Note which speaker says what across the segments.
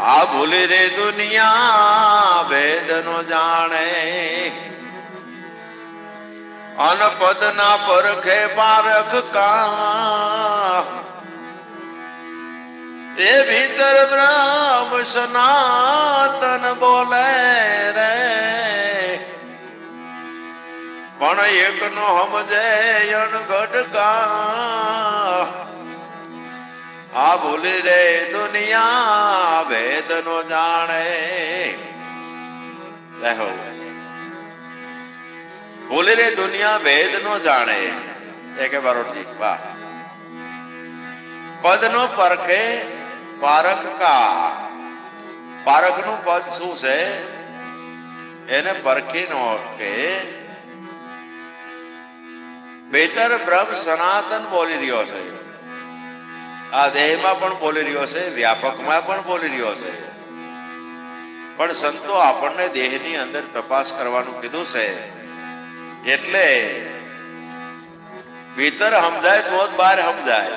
Speaker 1: આ ભૂલી રે દુનિયા ભેદ નો જાણે. અનપદ ના પરખે પારખ કા એ ભીતર બ્રહ્મ સનાતન બોલે રે. પણ એક નો સમજે અણઘડ કા. આ ભૂલી રે દુનિયા ભેદ નો જાણે. ભૂલી રે દુનિયા ભેદ નો જાણે. એ કે બારોટજી, વાહ. પદ નો પરખે પારખ કા. પારખનું પદ શું છે? એને પરખી નો કે બેતર બ્રહ્મ સનાતન બોલી રહ્યો છે. આ દેહમાં પણ બોલી રહ્યો છે, વ્યાપકમાં પણ બોલી રહ્યો છે. પણ સંતો આપણને દેહની અંદર તપાસ કરવાનું કીધું છે. એટલે ભીતર સમજાય તો જ બહાર સમજાય.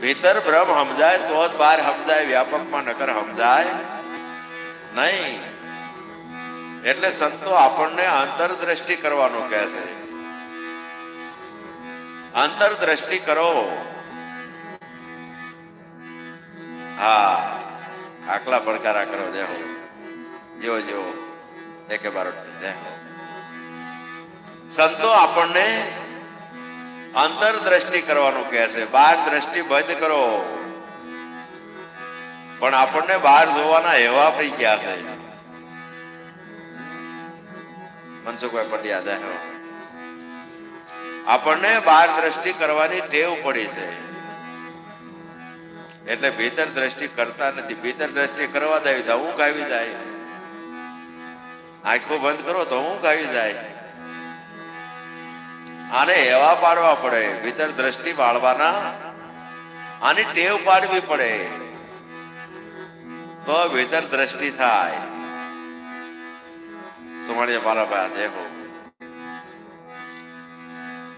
Speaker 1: ભીતર બ્રહ્મ સમજાય તો જ બહાર સમજાય, વ્યાપકમાં નકર સમજાય નહીં. એટલે સંતો આપણને અંતરદ્રષ્ટિ કરવાનું કહે છે. અંતરદ્રષ્ટિ કરો. હા આકલા પડકારા કરો, દેહો. જો જો એકે બારોટ દેહો. સંતો આપણને અંતરદ્રષ્ટિ કરવાનું કહે છે. બહાર દ્રષ્ટિ બંધ કરો. પણ આપણને બહાર જોવાના એવા પડી ગયા છે? મનસુખભાઈ પંડ્યા, દેહો. આપણને બહાર દ્રષ્ટિ કરવાની ટેવ પડી છે. એટલે ભીતર દ્રષ્ટિ કરતા નથી. ભીતર દ્રષ્ટિ કરવા દેવી તો ઊંઘ આવી જાય. આંખો બંધ કરો તો ઊંઘ આવી જાય. આને એવા પાડવા પડે, ભીતર દ્રષ્ટિ વાળવાના. આની ટેવ પાડવી પડે. તો ભીતર દ્રષ્ટિ થાય. સુમાણીયા મારા ભાઈ હો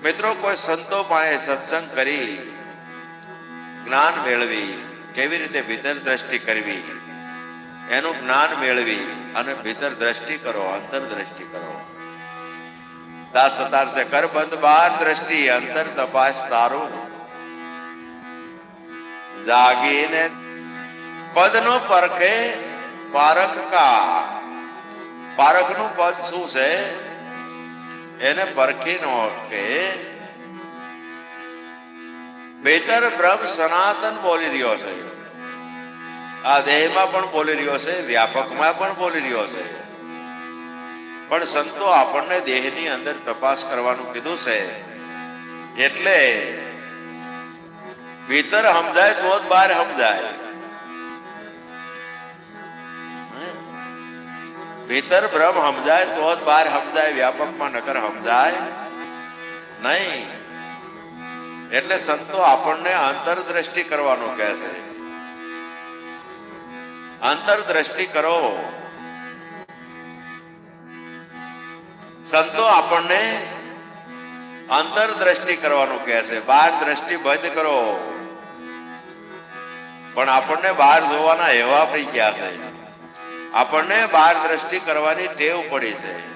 Speaker 1: મિત્રો, કોઈ સંતો પાસે સત્સંગ કરી જ્ઞાન મેળવી, કેવી રીતે ભીતર દ્રષ્ટિ કરવી, એનું જ્ઞાન મેળવી અને ભીતર દ્રષ્ટિ કરો, અંતર દ્રષ્ટિ કરો. દાસ સતાર છે કર બંધ બાર દ્રષ્ટિ, અંતર તપાસ તારું. જાગીને પદનો પરખે પારખ કા? પારખનું પદ શું છે? એને પરખી નો કે બેતર બ્રહ્મ સનાતન બોલી રહ્યો છે. આ દેહમાં પણ બોલી રહ્યો છે, વ્યાપકમાં પણ બોલી રહ્યો છે. પણ સંતો આપણને દેહની અંદર તપાસ કરવાનું કીધું છે. એટલે ભીતર સમજાય તો જ બહાર સમજાય. ભીતર બ્રહ્મ સમજાય તો જ બહાર સમજાય વ્યાપકમાં નકર સમજાય નહીં. એટલે સંતો આપણને અંતરદ્રષ્ટિ કરવાનું કહે છે. આંતરદ્રષ્ટિ કરો. સંતો આપણને અંતરદ્રષ્ટિ કરવાનું કહે છે. બહાર દ્રષ્ટિ બંધ કરો. પણ આપણને બહાર જોવાના એવા પડી ગયા છે? આપણને બહાર દ્રષ્ટિ કરવાની ટેવ પડી છે.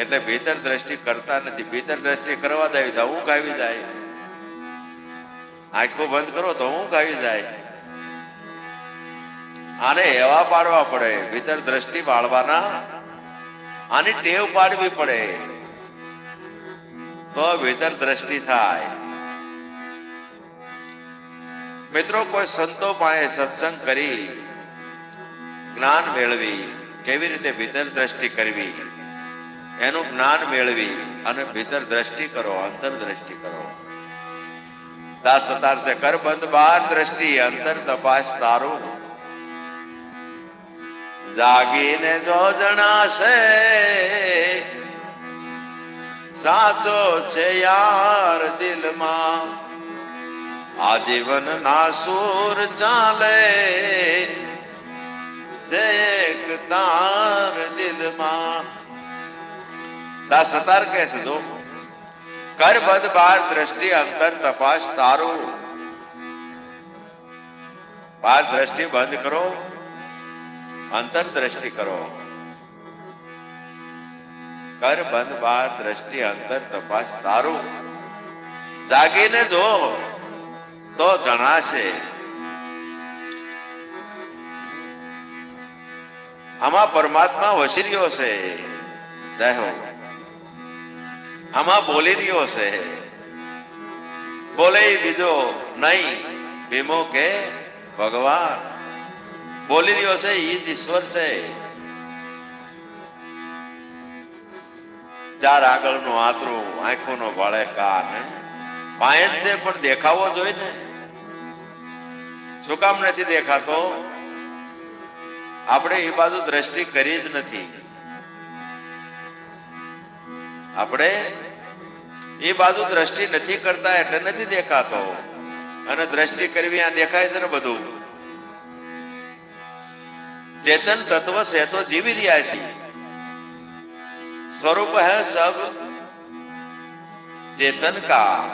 Speaker 1: એટલે ભીતર દ્રષ્ટિ કરતા નથી. ભીતર દ્રષ્ટિ કરવા દેવી તો ઊંઘ આવી જાય. આંખો બંધ કરો તો ઊંઘ આવી જાય. આને એવા પાડવા પડે. ભીતર દ્રષ્ટિ વાળવાના આની ટેવ પાડવી પડે. તો ભીતર દ્રષ્ટિ થાય. મિત્રો, કોઈ સંતો પાસે સત્સંગ કરી જ્ઞાન મેળવી, કેવી રીતે ભીતર દ્રષ્ટિ કરવી? એનું જ્ઞાન મેળવી અને ભીતર દ્રષ્ટિ કરો, અંતર દ્રષ્ટિ કરો. દાસ સતાર સે કર બંધ બાર દ્રષ્ટિ, અંતર તપાસ તારું. જાગીને જો જણાશે, સાચો છે યાર દિલમાં. આજીવન ના સુર ચાલે છે એક તાર દિલમાં દાસ સતાર કહે છે જો કર બદ બાર દ્રષ્ટિ અંતર તપાસ તારું બાર દ્રષ્ટિ બંધ કરો અંતર દ્રષ્ટિ કરો કર બંધ બાર દ્રષ્ટિ અંતર તપાસ તારું જાગીને જો તો જણાશે આમાં પરમાત્મા વસી રહ્યો છે. જય હો. આમાં બોલી રહ્યો છે. બોલે બીજો નહીં, ભીમો કે ભગવાન. બોલી રહ્યો છે જ ઈશ્વર છે. ચાર આગળનું આતરું, આંખોનો ભાળે કાન પાંચ છે, પણ દેખાવો જોઈએ ને શું કામ નથી દેખાતો? આપણે એ બાજુ દ્રષ્ટિ કરી જ નથી. આપણે એ બાજુ દ્રષ્ટિ નથી કરતા એટલે નથી દેખાતો. અને દ્રષ્ટિ કરવી આ દેખાય છે ને બધું. ચેતન તત્વ છે તો જીવી રહ્યા છે સ્વરૂપ હે સબ ચેતન કા.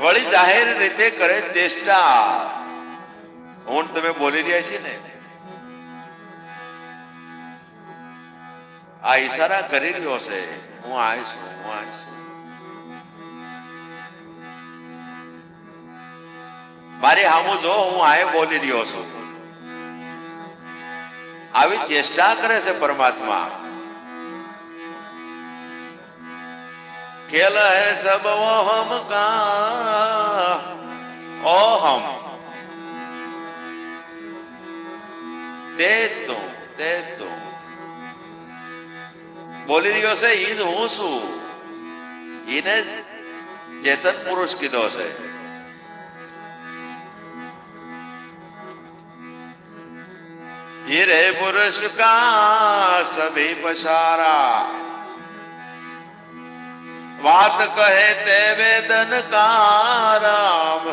Speaker 1: વળી જાહેર રીતે કરે ચેષ્ટા. હું તમે બોલી રહ્યા છીએ ને? આ ઈશારા કરી રહ્યો છે. હું આવીશ હું આવીશ. મારી હામું જો, હું આ બોલી રહ્યો છું. આવી ચેષ્ટા કરે છે પરમાત્મા. ખેલ હે સબ ઓહમ કા? ઓહમ. તે તું તે તું બોલી રહ્યો છે ઈ જ હું છું ઈને ચેતન પુરુષ કીધો છે હીરે પુરુષ કા સભી પસારા વાત કહે તે વેદન કા રામ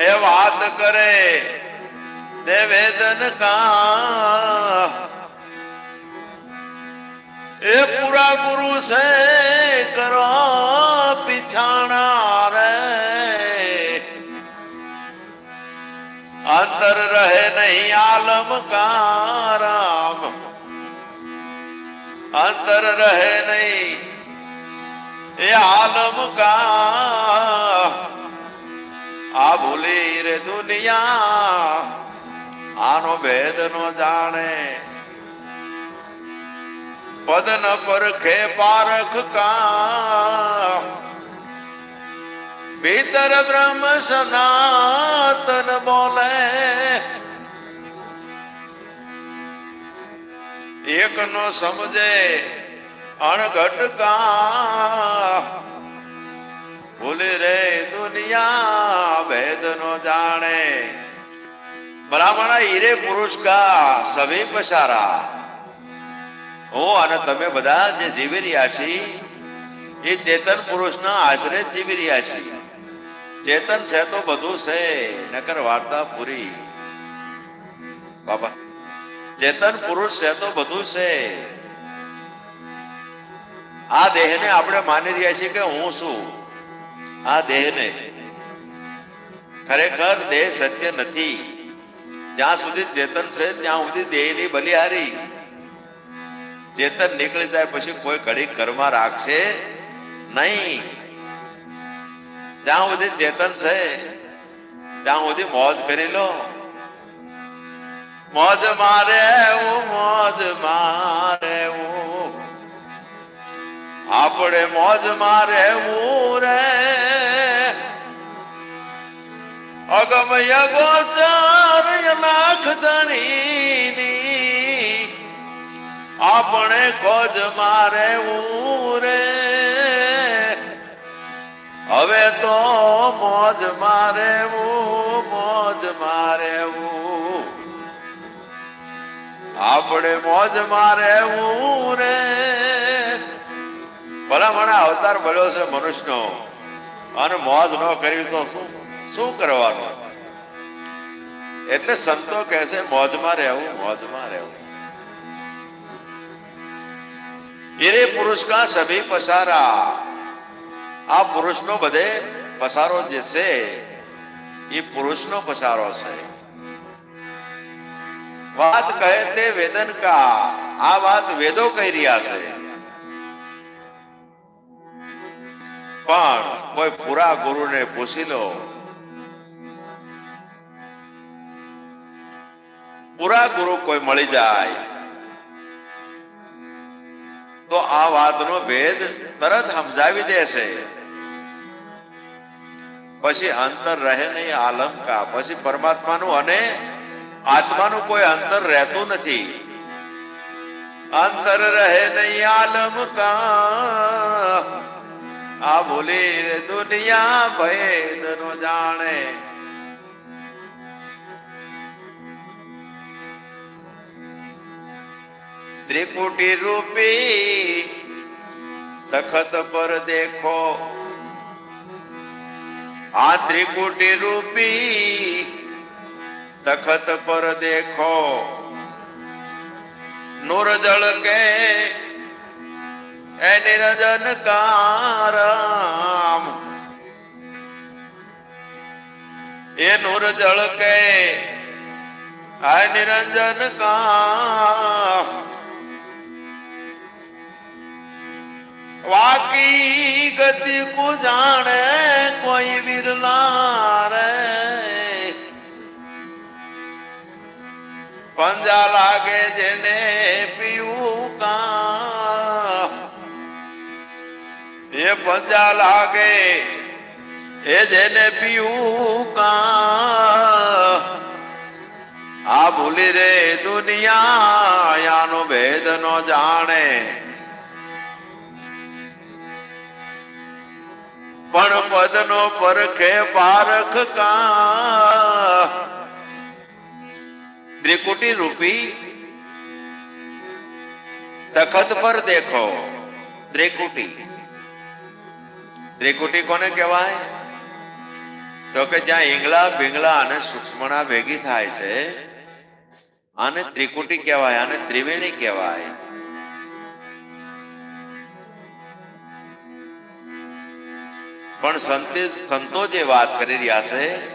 Speaker 1: એ વાત કરે देवेदन का ए पूरा गुरु से करो पिछाना रे अंतर रहे नहीं आलम का राम अंतर रहे नहीं ये आलम का आ भूली रे दुनिया આનો ભેદ નો જાણે. પદ ન પરખે પારખ કા ભીતર બ્રહ્મ સનાતન બોલે. એક નો સમજે અણઘટ કા ભૂલી રે દુનિયા, ભેદ નો જાણે. બ્રાહ્મણ હીરે પુરુષ કા સભી પસારા. હું અને તમે બધા જે જીવી રહ્યા છી, એ ચેતન પુરુષના આશરે જ જીવી રહ્યા છી. ચેતન છે તો બધું છે, નકર વાર્તા પૂરી. બાબા ચેતન પુરુષ છે તો બધું છે. આ દેહને આપણે માની રહ્યા છીએ કે હું છું. આ દેહને ખરેખર દેહ સત્ય નથી. જ્યાં સુધી ચેતન છે, ત્યાં સુધી દેહની બલિહારી ચેતન નીકળી જાય પછી કોઈ ઘડી ઘરમાં રાખશે નહીં. જ્યાં સુધી ચેતન છે, ત્યાં સુધી મોજ કરી લો. મોજ મારે મોજ મારે આપણે મોજ મારે રે. અગમય ગોચર નાખ આપણે ખોજ મારે રે હવે તો મોજ મારે મોજ મારે આપણે મોજ મારે રે ભલામણ અવતાર મળ્યો છે મનુષ્યનો. અને મોજ ન કરી તો શું શું કરવાનું? એટલે સંતો કહે છે, મોજમાં રહેવું મોજમાં રહેવું. એરે પુરુષ કા સભી પસારા. આ પુરુષનો બધે પસારો જે છે, એ પુરુષનો પસારો છે. વાત કહે તે વેદન કા આ વાત વેદો કહી રહ્યા છે. પણ કોઈ પૂરા ગુરુને પૂછી લો પૂરા ગુરુ કોઈ મળી જાય. તો આ વાતનો ભેદ તરત સમજાવી દેશે. પછી અંતર રહે નહીં આલમ કા પછી પરમાત્માનું અને આત્માનું કોઈ અંતર રહેતું નથી. અંતર રહે નહીં આલમ કા આ ભૂલી દુનિયા ભેદ નો જાણે. ત્રિકુટી રૂપી તખત પર દેખો. આ ત્રિકુટી રૂપી તખત પર દેખો. નૂર જળ કે એ નિરજન કારામ. એ નૂર જળ કે, આ નિરંજન કામ. વાકી ગતિ કો જાણે કોઈ વિરલા રે પંજા લાગે જેને પીવું કા. એ પંજા લાગે એ જેને પીવું કા. આ ભૂલી રે દુનિયા યાનો ભેદ નો જાણે. પણ પદનો પરખે પારખ કા. ત્રિકુટી રૂપી તખત પર દેખો. ત્રિકુટી. ત્રિકુટી કોને કહેવાય? તો કે જ્યાં ઈંગલા પિંગલા અને સૂક્ષ્મણા ભેગી થાય છે, આને ત્રિકુટી કહેવાય, આને ત્રિવેણી કહેવાય. પણ સંતે સંતો જે વાત કરી રહ્યા છે,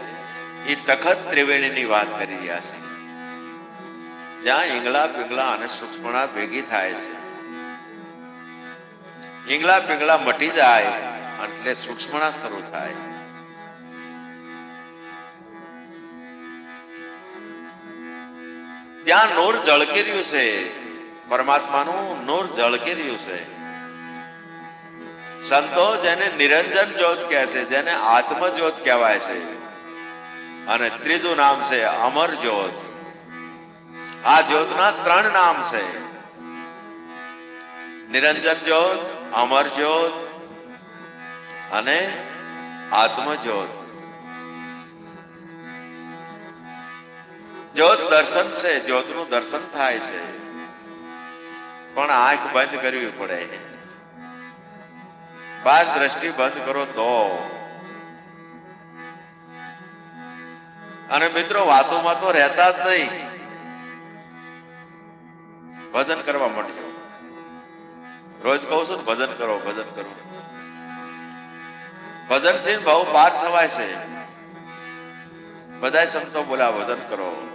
Speaker 1: એ તખત ત્રિવેણીની વાત કરી રહ્યા છે. જ્યાં ઈંગલા પિંગલા અને સૂક્ષ્મણા ભેગી થાય છે. ઈંગલા પિંગલા મટી જાય એટલે સૂક્ષ્મણા શરૂ થાય. ત્યાં નોર જળકી રહ્યું છે. પરમાત્માનું નોર જળકી રહ્યું છે. સંતો જેને નિરંજન જ્યોત કહે છે, જેને આત્મજ્યોત કહેવાય છે. અને ત્રીજું નામ છે અમર જ્યોત. આ જ્યોતના ત્રણ નામ છે. નિરંજન જ્યોત, અમર જ્યોત અને આત્મજ્યોત. જ્યોત દર્શન છે, જ્યોતનું દર્શન થાય છે. પણ આંખ બંધ કરવી પડે. બાર દ્રષ્ટિ બંધ કરો તો. અને મિત્રો, વાતોમાં તો રહેતા જ નહીં. ભજન કરવા માંડજો રોજ કહું છું ભજન કરો ભજન કરો. ભજનથી બહુ પાર થવાય છે. બધા સંતો બોલા ભજન કરો.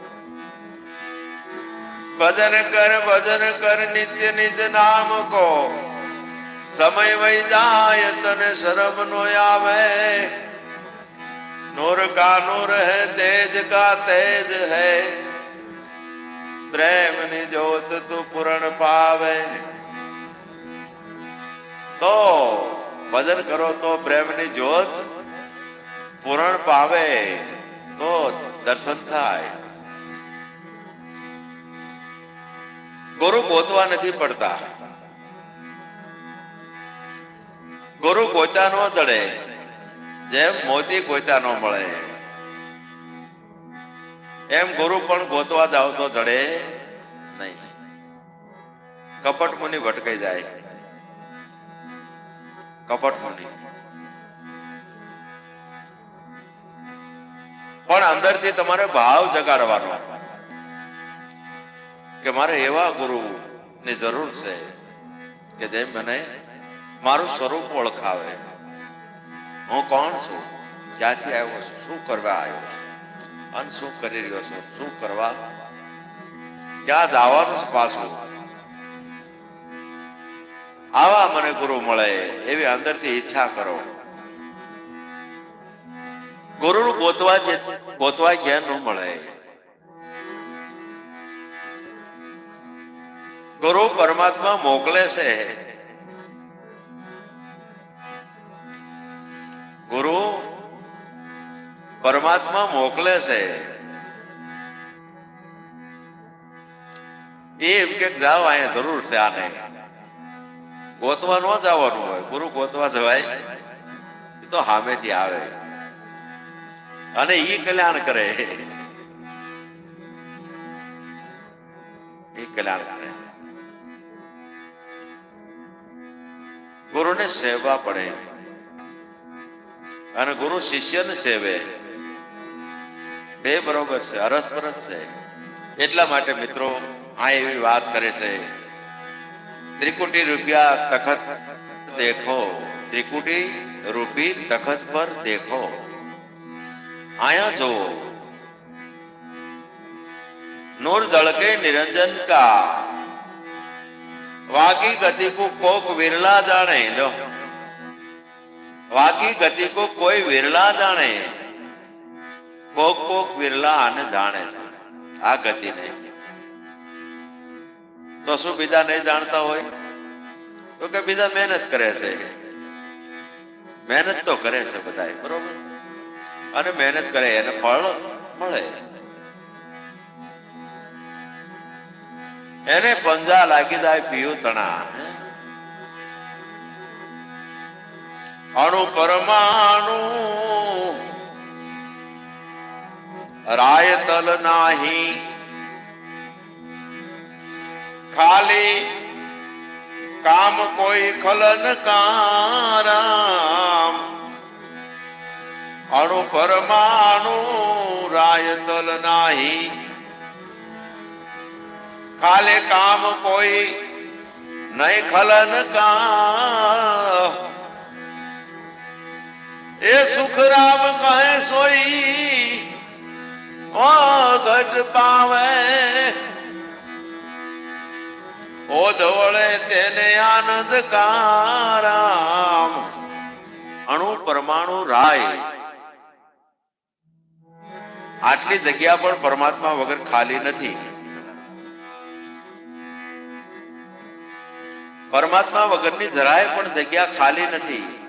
Speaker 1: ભજન કર ભજન કર, નિત્ય, નિજ નામ કો. સમય વહી જાય તને શરમ નો આવે. નૂર કા નૂર હે તેજ કા તેજ હૈ. પ્રેમની જોત તું પૂરણ પાવે. તો ભજન કરો તો પ્રેમની જોત પૂરણ પાવે. તો દર્શન થાય. ગુરુ ગોતવા નથી પડતા. ગુરુ ગોતા નો ચડે જેમ મોતી ગોતા નો મળે. એમ ગુરુ પણ ગોતવા જાવ તો ચડે નહીં. કપટ મુનિ ભટકાઈ જાય. કપટ મુનિ. પણ અંદરથી તમારે ભાવ જગાડવાનો. કે મારે એવા ગુરુ ની જરૂર છે કે જેમ મને મારું સ્વરૂપ ઓળખાવે. હું કોણ છું? ક્યાંથી આવ્યો છું? શું કરવા આવ્યો છું? અને શું કરી રહ્યો છું? શું કરવા? ક્યાં જવાનું પાછું? આવા મને ગુરુ મળે, એવી અંદરથી ઈચ્છા કરો. ગુરુ ગોતવા જે ગોતવા જ્ઞાન ન મળે. ગુરુ પરમાત્મા મોકલે છે. ગુરુ પરમાત્મા મોકલે છે. એ એમ કે જાઓ અહીંયા જરૂર છે આને. ગોતવા ન જવાનું હોય. ગુરુ ગોતવા જવાય. એ તો સામેથી આવે. અને ઈ કલ્યાણ કરે. એ કલ્યાણ કરે. ગુરુને સેવા પડે. અને ગુરુ શિષ્યને સેવે. બે બરોબર છે, અરસપરસ છે. એટલા માટે મિત્રો, આ એવી વાત કરે છે, ત્રિકુટી રૂપિયા તખત દેખો, ત્રિકુટી રૂપી તખત પર દેખો. આયા જો નૂર ધड़के નિરંજન કા. વાકી ગતિ કો કોક વિરલા જાણે, લો. वाकी गति को कोई विरला जाने को को विरला आने जाने आ गति नहीं। तो शु बीजा नहीं जानता हो तो बीजा मेहनत करे से मेहनत तो करे से बताए बरोबर? अरे मेहनत करे ने फल मे एने पंजा लागी जाए पीयू तना है? અણુ પરમાણુ રાયતલ નાહી. ખાલી કામ કોઈ ખલન કારામ. અણુ પરમાણુ રાયતલ નાહી. ખાલે કામ કોઈ નહીં ખલન કા એ સુખરામ કહે સોઈ ઓ ઘટ પાવે? ઓ વળે તેને આનંદ કારામ, અણુ પરમાણુ રાય. આટલી જગ્યા પણ પરમાત્મા વગર ખાલી નથી. પરમાત્મા વગરની જરાય પણ જગ્યા ખાલી નથી.